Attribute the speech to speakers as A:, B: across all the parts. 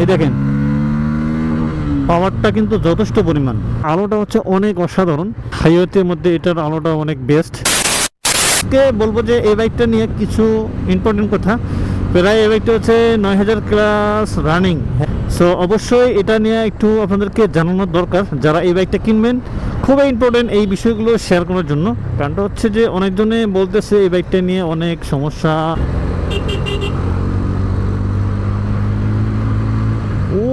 A: এই দেখেন, পাওয়ারটা কিন্তু যথেষ্ট পরিমাণ। আলোটা হচ্ছে অনেক অসাধারণ। হাইওয়েতে মধ্যে এটার আলোটা অনেক বেস্ট কে বলব যে এই বাইকটা নিয়ে কিছু ইম্পর্টেন্ট কথা। প্রায় এই বাইকটা হচ্ছে নয় হাজার ক্লাস রানিং সো অবশ্যই এটা নিয়ে একটু আপনাদেরকে জানানোর দরকার। যারা এই বাইকটা কিনবেন, খুবই ইম্পর্টেন্ট এই বিষয়গুলো শেয়ার করার জন্য। কারণটা হচ্ছে যে অনেকজনে বলতেছে এই বাইকটা নিয়ে অনেক সমস্যা।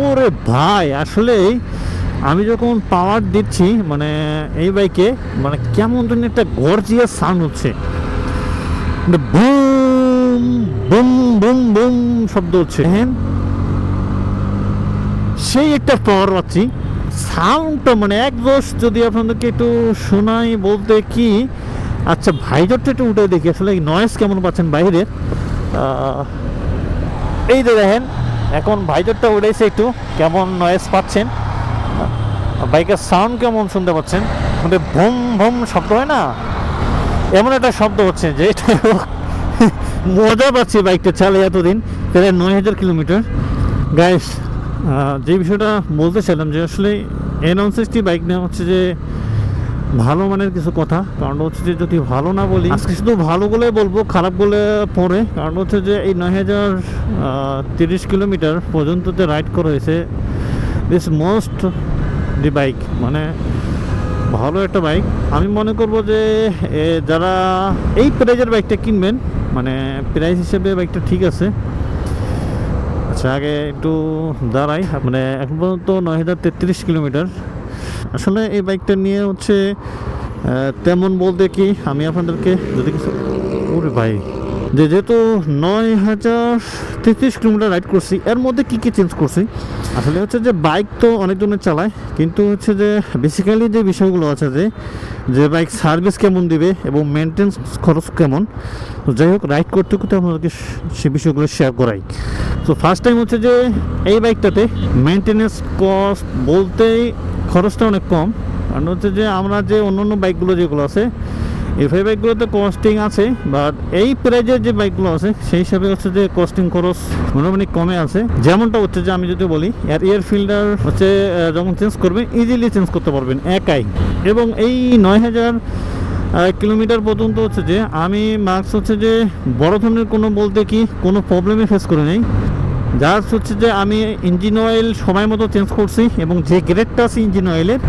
A: ওরে ভাই আসলে আমি যখন পাওয়ার দিচ্ছি মানে এই বাইকে মানে কেমন যেন একটা গর্জিয়াস সাউন্ড হচ্ছে। বুম বুম বুম বুম শব্দ হচ্ছে। হ্যাঁ সেই একটা পাওয়ার পাচ্ছি। সাউন্ডটা মানে এক দোষ যদি আপনাদেরকে একটু শোনাই বলতে কি আচ্ছা ভাইজরটা একটু উঠে দেখি আসলে নয়েস কেমন পাচ্ছেন বাইরে আহ, এই যে দেখেন এখন ভাইজরটা উঠেছে একটু, কেমন নয়েস পাচ্ছেন? বাইকের সাউন্ড কেমন শুনতে পাচ্ছেন? মানে ভুম ভুম শব্দ হয় না? এমন একটা শব্দ হচ্ছে যে মজা পাচ্ছি বাইকটা চালে এতদিন, প্রায় নয় হাজার কিলোমিটার। গাইস যে বিষয়টা বলতে চাইলাম যে আসলে এন সিক্সটি বাইক নেওয়া হচ্ছে যে ভালো মানের কিছু কথা কারণ হচ্ছে যে যদি ভালো না বলি আজকে শুধু ভালো বলে বলব খারাপ বলে পরে কারণ হচ্ছে যে এই নয় হাজার তিরিশ কিলোমিটার পর্যন্ত যে রাইড করা হয়েছে দিস মোস্ট দি বাইক মানে ভালো একটা বাইক আমি মনে করব যে যারা এই প্রাইজের বাইকটা কিনবেন মানে প্রাইস হিসেবে বাইকটা ঠিক আছে। আচ্ছা আগে একটু দাঁড়াই মানে এখন পর্যন্ত নয় হাজার তেত্রিশ কিলোমিটার আসলে এই বাইকটা নিয়ে হচ্ছে তেমন বলতে কি আমি আপনাদেরকে যদি কিছু ওরে ভাই। যে যেহেতু নয় হাজার তেত্রিশ কিলোমিটার রাইড করছি, এর মধ্যে কি কি চেঞ্জ করছি? আসলে হচ্ছে যে বাইক তো অনেকজনের চালায়, কিন্তু হচ্ছে যে বেসিক্যালি যে বিষয়গুলো আছে যে যে বাইক সার্ভিস কেমন দিবে এবং মেনটেন্স খরচ কেমন, তো যাই হোক রাইড করতে করতে আপনাদেরকে সে বিষয়গুলো শেয়ার করাই। তো ফার্স্ট টাইম হচ্ছে যে এই বাইকটাতে মেনটেনেন্স কস্ট বলতেই খরচটা অনেক কম, কারণ হচ্ছে যে আমরা যে অন্য অন্য বাইকগুলো যেগুলো আছে এফআই বাইকগুলোতে কস্টিং আছে বাট এই প্রাইজের যে বাইকগুলো আছে, সেই হিসাবে হচ্ছে যে কস্টিং খরচ মোটামুটি কমে আছে। যেমনটা হচ্ছে যে আমি যদি বলি, এর এয়ার ফিল্টার হচ্ছে যখন চেঞ্জ করবেন ইজিলি চেঞ্জ করতে পারবেন, একাই। এবং এই নয় হাজার কিলোমিটার পর্যন্ত হচ্ছে যে আমি মার্কস হচ্ছে যে বড় ধরনের কোনো বলতে কি কোনো প্রবলেমে ফেস করে নেই জাস্ট হচ্ছে যে আমি ইঞ্জিন অয়েল সময় মতো চেঞ্জ করছি এবং যে গ্রেডটা আছে ইঞ্জিন অয়েলের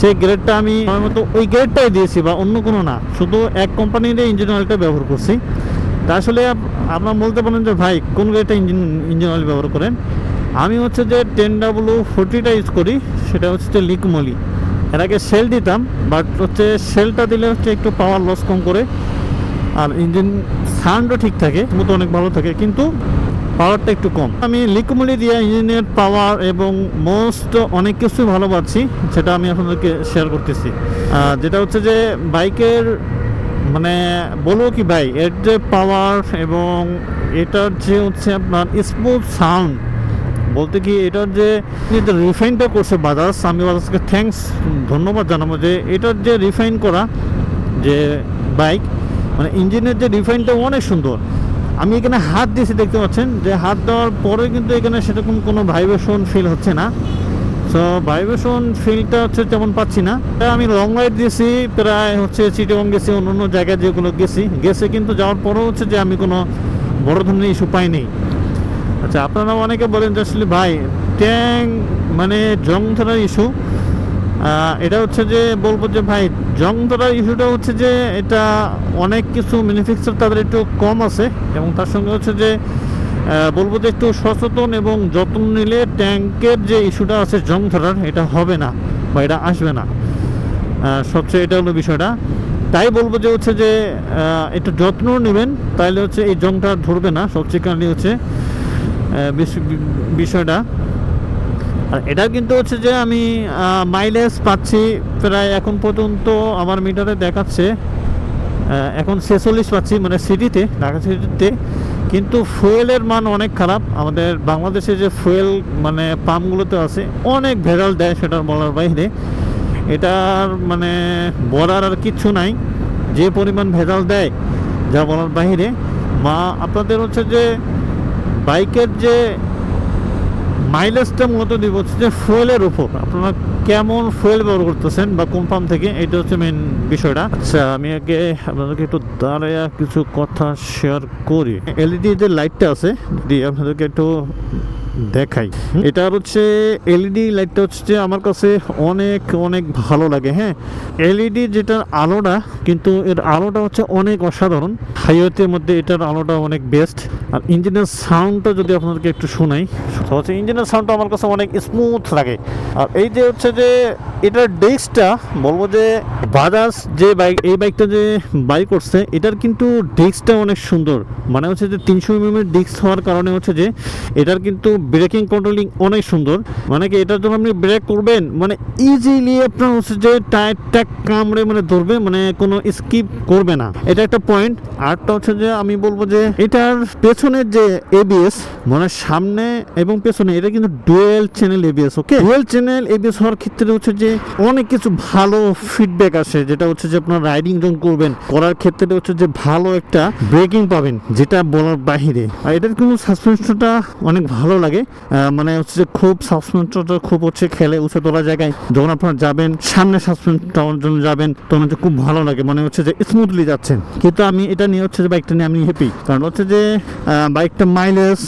A: সেই গ্রেডটা আমি সময় মতো ওই গ্রেডটাই দিয়েছি বা অন্য কোনো না। শুধু এক কোম্পানির ইঞ্জিন অয়েলটা ব্যবহার করছি। তা আসলে আপ- আপনারা বলতে পারেন যে, ভাই, কোন গ্রেডটা ইঞ্জিন ইঞ্জিন অয়েল ব্যবহার করেন? আমি হচ্ছে যে টেন ডাব্লু ফোরটিটা ইউজ করি, সেটা হচ্ছে যে লিকমলি। এর আগে সেল দিতাম বাট হচ্ছে সেলটা দিলে হচ্ছে একটু পাওয়ার লস কম করে। আর ইঞ্জিন সাউন্ডও ঠিক থাকে, মতো অনেক ভালো থাকে। কিন্তু পাওয়ারটা একটু কম। আমি লিকুমলি দিয়ে ইঞ্জিনের পাওয়ার এবং মোস্ট অনেক কিছুই ভালো পাচ্ছি সেটা আমি আপনাদেরকে শেয়ার করতেছি। যেটা হচ্ছে যে বাইকের মানে বলব কি ভাই, এর যে পাওয়ার এবং এটার যে হচ্ছে আপনার স্মুথ সাউন্ড বলতে কি এটার যে যে রিফাইনটা করছে বাজাজ, আমি বাজাজকে থ্যাঙ্কস ধন্যবাদ জানাব যে এটার যে রিফাইন করা যে বাইক মানে ইঞ্জিনের যে রিফাইনটা অনেক সুন্দর। আমি এখানে হাত দিয়েছি, দেখতে পাচ্ছেন? যে হাত দেওয়ার পরে কিন্তু এখানে সেরকম কোনো ভাইব্রেশন ফিল হচ্ছে না। সো ভাইব্রেশন ফিলটা হচ্ছে তেমন পাচ্ছি না। আমি লং রাইড দিয়েছি, প্রায় হচ্ছে চিটিগং গেছি অন্য অন্য জায়গায় যেগুলো গেছি। গেছে কিন্তু যাওয়ার পরেও হচ্ছে যে আমি কোনো বড় ধরনের ইস্যু পাইনি। আচ্ছা আপনারা অনেকে বলেন যে আসলে ভাই, ট্যাং মানে জং ধরার ইস্যু এটা হচ্ছে যে বলব যে ভাই জং ধরার ইস্যুটা হচ্ছে যে এটা অনেক কিছু ম্যানুফ্যাকচার তাদের একটু কম আছে এবং তার সঙ্গে হচ্ছে যে বলব যে একটু সচেতন এবং যত্ন নিলে ট্যাঙ্কের যে ইস্যুটা আছে জং ধরার এটা হবে না বা এটা আসবে না। সবচেয়ে এটা হলো বিষয়টা। তাই বলব যে হচ্ছে যে একটু যত্ন নেবেন তাহলে হচ্ছে এই জংটা ধরবে না। সবচেয়ে কারণে হচ্ছে বিষয়টা। আর এটা কিন্তু হচ্ছে যে আমি মাইলেজ পাচ্ছি প্রায় এখন পর্যন্ত আমার মিটারে দেখাচ্ছে। এখন ছেচল্লিশ পাচ্ছি মানে সিটিতে ঢাকা সিটিতে কিন্তু ফুয়েলের মান অনেক খারাপ। আমাদের বাংলাদেশে যে ফুয়েল মানে পাম্পগুলোতে আছে, অনেক ভেজাল দেয় সেটার বলার বাইরে। এটার মানে বলার আর কিচ্ছু নাই। যে পরিমাণ ভেজাল দেয়, যা বলার বাইরে। মা, আপনাদের হচ্ছে যে বাইকের যে মাইলেজটা মূলত দিব হচ্ছে যে ফুয়েলের উপর। আপনারা কেমন ফুয়েল ব্যবহার করতেছেন বা কোন পাম্প থেকে, এটা হচ্ছে মেন বিষয়টা। আচ্ছা আমি আগে আপনাদেরকে একটু দাঁড়াইয়া কিছু কথা শেয়ার করি। এলইডি যে লাইটটা আছে, যদি আপনাদেরকে একটু দেখাই। এটা হচ্ছে এলইডি লাইটটা হচ্ছে আমার কাছে অনেক অনেক ভালো লাগে হ্যাঁ। এলইডি যেটার আলোটা, কিন্তু এর আলোটা হচ্ছে অনেক অসাধারণ। হাইওয়েতের মধ্যে এটার আলোটা অনেক বেস্ট আর ইঞ্জিনের সাউন্ডটা যদি আপনাদেরকে একটু শোনাই হচ্ছে ইঞ্জিনের সাউন্ডটা আমার কাছে অনেক স্মুথ লাগে। আর এই যে হচ্ছে যে, এটার ডেস্কটা বলব যে বাজাজ যে বাইক এই বাইকটা যে বাই করছে, এটার কিন্তু ডেস্কটা অনেক সুন্দর। মানে হচ্ছে যে তিনশো এম এর ডিস্ক হওয়ার কারণে হচ্ছে যে, এটার কিন্তু ব্রেকিং কন্ট্রোলিং অনেক সুন্দর। মানে কি এটার জন্য আপনি ব্রেক করবেন মানে ইজিলি আপনার হচ্ছে যে টায়ারটা কামড়ে মানে ধরবে মানে কোনো স্কিপ করবে না। এটা একটা পয়েন্ট আরটা হচ্ছে যে, আমি বলব যে, এটার পেছনের যে এবিএস মানে সামনে এবং পেছনে, এটা কিন্তু dual channel ABS okay dual channel ABS হওয়ার ক্ষেত্রে হচ্ছে যে অনেক কিছু ভালো ফিডব্যাক আসে, যেটা হচ্ছে যে আপনার রাইডিং যখন করবেন। করার ক্ষেত্রে হচ্ছে যে ভালো একটা ব্রেকিং পাবেন, যেটা বলার বাহিরে। আর এটার কিন্তু সাসপেনশনটা অনেক ভালো লাগে। মানে হচ্ছে যে খুব সাসপেনশনটা খুব হচ্ছে খেলে উঁচু তোলা জায়গায়। যখন আপনারা যাবেন, সামনে সাসপেনশনটা জন্য যাবেন, তখন হচ্ছে খুব ভালো লাগে মানে হচ্ছে যে স্মুথলি যাচ্ছেন। কিন্তু আমি এটা নিয়ে হচ্ছে যে বাইকটা নিয়ে আমি হ্যাপি কারণ হচ্ছে যে বাইকটা মাইলেজ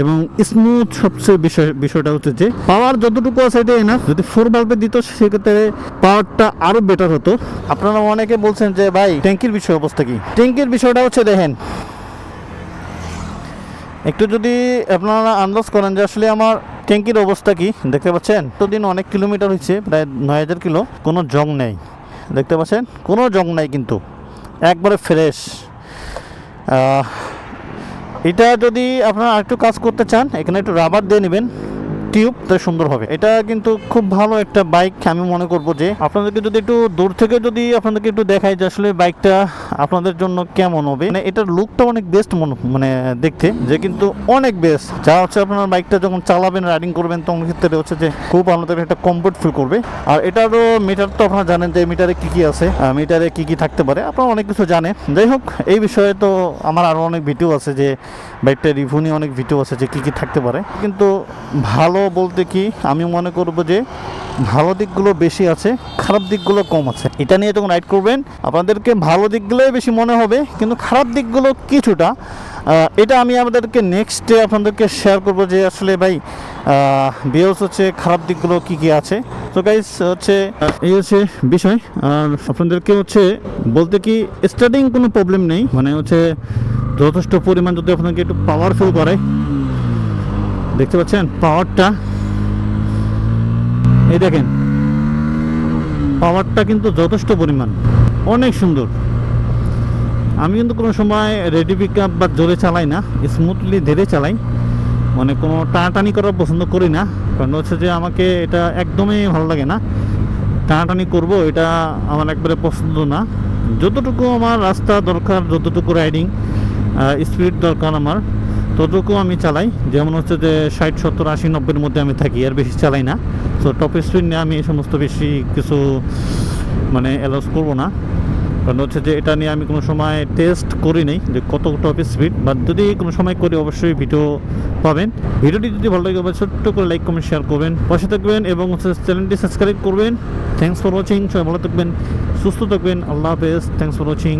A: এবং স্মুথ সবচেয়ে বিষয় বিষয়টা হচ্ছে যে পাওয়ার যতটুকু আছে এটাই না যদি ফোর বাল্বে দিত, সেক্ষেত্রে পাওয়ারটা আরও বেটার হতো। আপনারা অনেকে বলছেন যে, ভাই ট্যাঙ্কির বিষয় অবস্থা কি? ট্যাঙ্কির বিষয়টা হচ্ছে দেখেন, একটু যদি আপনারা আন্দাজ করেন যে আসলে আমার ট্যাঙ্কির অবস্থা কি, দেখতে পাচ্ছেন? তো দিন অনেক কিলোমিটার হয়েছে, প্রায় নয় হাজার কিলো, কোনো জং নেই। দেখতে পাচ্ছেন? কোনো জং নাই কিন্তু, একবারে ফ্রেশ এটা যদি আপনারা আরেকটু কাজ করতে চান এখানে একটু রাবার দিয়ে নেবেন। টিউব তো সুন্দর হবে। এটা কিন্তু খুব ভালো একটা বাইক আমি মনে করব যে, আপনাদেরকে যদি একটু দূর থেকে যদি আপনাদেরকে একটু দেখাই যে আসলে বাইকটা আপনাদের জন্য কেমন হবে। মানে এটার লুকটা অনেক বেস্ট মনে দেখতে, যে কিন্তু অনেক বেস্ট যা হচ্ছে আপনার বাইকটা যখন চালাবেন রাইডিং করবেন, তখন ক্ষেত্রে হচ্ছে যে খুব আপনাদের একটা কমফোর্ট ফিল করবে। আর এটারও মিটার তো আপনারা জানেন যে মিটারে কি কি আছে মিটারে কি কি থাকতে পারে। আপনারা অনেক কিছু জানেন। যাই হোক, এই বিষয়ে তো আমার আরও অনেক ভিডিও আছে যে বাইকটা রিভিউ নিয়ে অনেক ভিডিও আছে যে, কি কি থাকতে পারে। কিন্তু ভালো বলতে কি, আমি মনে করব যে ভালো দিকগুলো বেশি আছে, খারাপ দিকগুলো কম আছে। এটা নিয়ে যখন রাইড করবেন, আপনাদেরকে ভালো দিকগুলোই বেশি মনে হবে, কিন্তু খারাপ দিকগুলো কিছুটা। এটা আমি আপনাদেরকে নেক্সটে আপনাদেরকে শেয়ার করব যে আসলে ভাই বিয়স হচ্ছে, খারাপ দিকগুলো কি কি আছে। তো গাইস হচ্ছে এই হচ্ছে বিষয়। আর আপনাদেরকে হচ্ছে বলতে কি স্টার্টিং কোনো প্রবলেম নেই। মানে হচ্ছে যথেষ্ট পরিমাণ যদি আপনাকে একটু পাওয়ারফুল করে দেখতে পাচ্ছেন? পাওয়ারটা এই দেখেন। পাওয়ারটা কিন্তু যথেষ্ট পরিমাণ। অনেক সুন্দর। আমি কিন্তু কোনো সময় রেডি পিক আপ বা জোরে চালাই না। স্মুথলি ধীরে চালাই। মানে কোনো টানাটানি করা পছন্দ করি না। কারণ হচ্ছে যে আমাকে এটা একদমই ভালো লাগে না। টানাটানি করব, এটা আমার একবারে পছন্দ না। যতটুকু আমার রাস্তা দরকার, যতটুকু রাইডিং স্পিড দরকার আমার ততটুকু আমি চালাই। যেমন হচ্ছে যে ষাট, সত্তর, আশি, নব্বইয়ের মধ্যে আমি থাকি আর বেশি চালাই না। তো টপ স্পিড নিয়ে আমি এই সমস্ত বেশি কিছু মানে অ্যালাউস করব না। কারণ হচ্ছে যে এটা নিয়ে আমি কোনো সময় টেস্ট করি নাই যে কত টপ স্পিড বা যদি কোনো সময় করি, অবশ্যই ভিডিও পাবেন। ভিডিওটি যদি ভালো লাগে, অবশ্যই ছোট্ট করে লাইক কমেন্ট শেয়ার করবেন। পাশে থাকবেন এবং হচ্ছে চ্যানেলটি সাবস্ক্রাইব করবেন। থ্যাংকস ফর ওয়াচিং সবাই ভালো থাকবেন, সুস্থ থাকবেন। আল্লাহ হাফেজ থ্যাংকস ফর ওয়াচিং